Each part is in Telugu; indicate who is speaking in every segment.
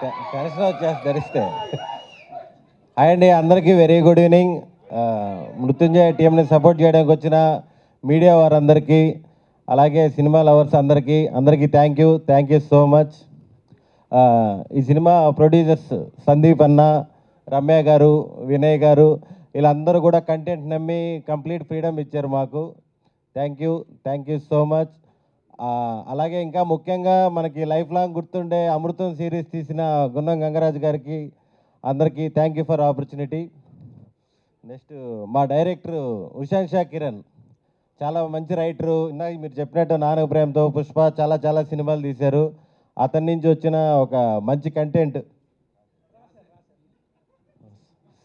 Speaker 1: టెన్షన్ వచ్చేసి ధరిస్తే. హాయ్ అండి అందరికీ వెరీ గుడ్ ఈవినింగ్. మృత్యుంజయ టీంని సపోర్ట్ చేయడానికి వచ్చిన మీడియా వారందరికీ అలాగే సినిమా లవర్స్ అందరికీ అందరికీ thank you thank you so much ఈ సినిమా ప్రొడ్యూసర్స్ సందీప్ అన్న రమ్య గారు వినయ్ గారు వీళ్ళందరూ కూడా కంటెంట్ నమ్మి కంప్లీట్ ఫ్రీడమ్ ఇచ్చారు మాకు. Thank you thank you so much అలాగే ఇంకా ముఖ్యంగా మనకి లైఫ్ లాంగ్ గుర్తుండే అమృతం సిరీస్ తీసిన గున్నం గంగరాజు గారికి అందరికీ thank you for opportunity. Next మా డైరెక్టర్ ఉషాంత్ షా కిరణ్. చాలా మంచి రైటరు. ఇందాక మీరు చెప్పినట్టు నానగప్రేమతో పుష్ప చాలా చాలా సినిమాలు తీశారు. అతని నుంచి వచ్చిన ఒక మంచి కంటెంట్.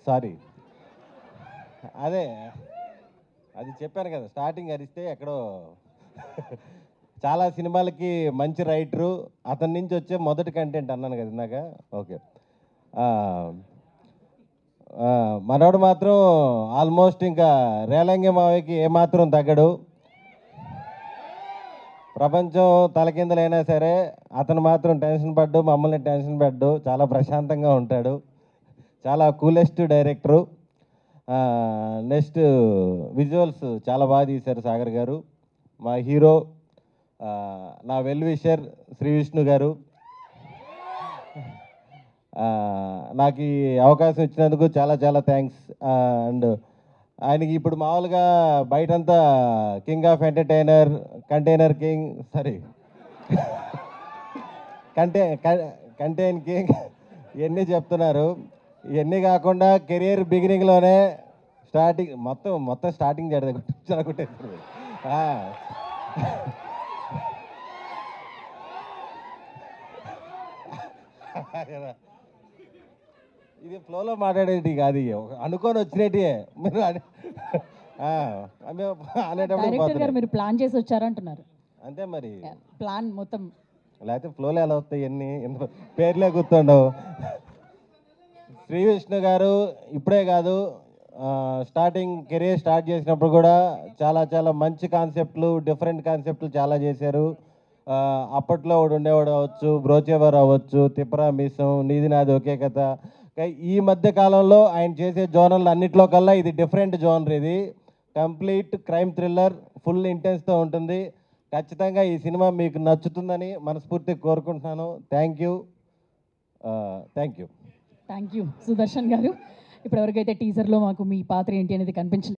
Speaker 1: సారీ. అదే అది చెప్పాను కదా స్టార్టింగ్ అరిస్తే ఎక్కడో చాలా సినిమాలకి మంచి రైటరు. అతని నుంచి వచ్చే మొదటి కంటెంట్ అన్నాను కదా ఇందాక. ఓకే. మనోడు మాత్రం ఆల్మోస్ట్ ఇంకా రేలంగి మావయ్యకి ఏమాత్రం తగ్గడు. ప్రపంచం తలకిందలైనా సరే అతను మాత్రం టెన్షన్ పడ్డు మమ్మల్ని టెన్షన్ పడ్డు చాలా ప్రశాంతంగా ఉంటాడు. చాలా కూలెస్ట్ డైరెక్టరు. నెక్స్ట్ విజువల్స్ చాలా బాగా తీశారు సాగర్ గారు. మా హీరో నా వెల్ విషర్ శ్రీ విష్ణు గారు. నాకు ఈ అవకాశం ఇచ్చినందుకు చాలా చాలా థ్యాంక్స్ అండ్ ఆయనకి ఇప్పుడు మామూలుగా బయటంతా king of entertainer container king sorry కంటే కంటైన్ కింగ్ ఇవన్నీ చెప్తున్నారు. ఇవన్నీ కాకుండా కెరియర్ బిగినింగ్లోనే స్టార్టింగ్ మొత్తం మొత్తం స్టార్టింగ్ జరగకుంటే ఇది ఫ్లోలో మాట్లాడేటి కాదు. అనుకొని వచ్చినట్టే. మీరు అనేటప్పుడు.
Speaker 2: మీరు ప్లాన్ చేసి వచ్చారంటున్నారు.
Speaker 1: అంతే మరి.
Speaker 2: ప్లాన్ మొత్తం.
Speaker 1: లేకపోతే ఫ్లోలో ఎలా వస్తాయి ఎన్ని పేర్లే గుర్తుండవు. శ్రీ విష్ణు గారు ఇప్పుడే కాదు స్టార్టింగ్ కెరీర్ స్టార్ట్ చేసినప్పుడు కూడా చాలా చాలా మంచి కాన్సెప్ట్లు డిఫరెంట్ కాన్సెప్ట్లు చాలా చేశారు. అప్పట్లో ఒకడు ఉండేవాడు అవ్వచ్చు బ్రోచేవర్ అవ్వచ్చు తిప్పరా మీసం నీది నాది ఒకే కథ. ఈ మధ్య కాలంలో ఆయన చేసే జోనర్లు అన్నిట్లో కల్లా ఇది డిఫరెంట్ జోనర్ ఇది. కంప్లీట్ క్రైమ్ థ్రిల్లర్ ఫుల్ ఇంటెన్స్తో ఉంటుంది. ఖచ్చితంగా ఈ సినిమా మీకు నచ్చుతుందని మనస్ఫూర్తిగా కోరుకుంటున్నాను. Thank you. Thank you.
Speaker 2: Thank you Sudarshan garu. ఇప్పుడు ఎవరికైతే టీజర్లో మాకు మీ పాత్ర ఏంటి అనేది కనిపించలేదు.